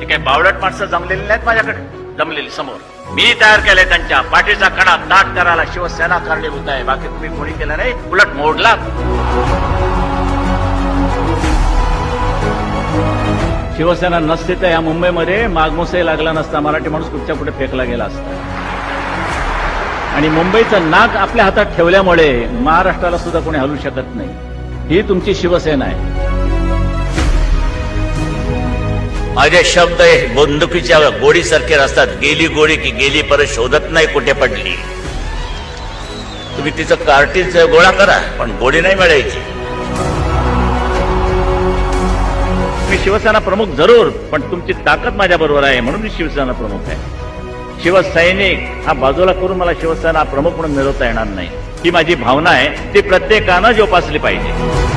ती काही बावळट माणसं जमलेली नाहीत माझ्याकडे. जमलेली समोर. मी तयार केलंय त्यांच्या पाठीचा कणा दाट करायला शिवसेना कारणीभूत आहे. बाकी तुम्ही कोणी केलं नाही? उलट मोडला. शिवसेना नसते तर या मुंबईमध्ये मागमोसही लागला नसता. मराठी माणूस कुठच्या कुठे फेकला गेला असता. आणि मुंबईचं नाक आपल्या हातात ठेवल्यामुळे महाराष्ट्राला सुद्धा कोणी हलू शकत नाही. ही तुमची शिवसेना आहे. माझे शब्द हे बंदुकीच्या गोडीसारखे असतात गेली गोळी की गेली परत शोधत नाही कुठे पडली. तुम्ही तिचं कार्टीज गोळा करा पण गोळी नाही मिळायची. मी शिवसेना प्रमुख जरूर पण तुमची ताकद माझ्या बरोबर आहे म्हणून मी शिवसेना प्रमुख आहे. शिवसैनिक हा बाजूला करून मला शिवसेना प्रमुख म्हणून मिळवता येणार नाही. ही माझी भावना आहे ती प्रत्येकानं जोपासली पाहिजे.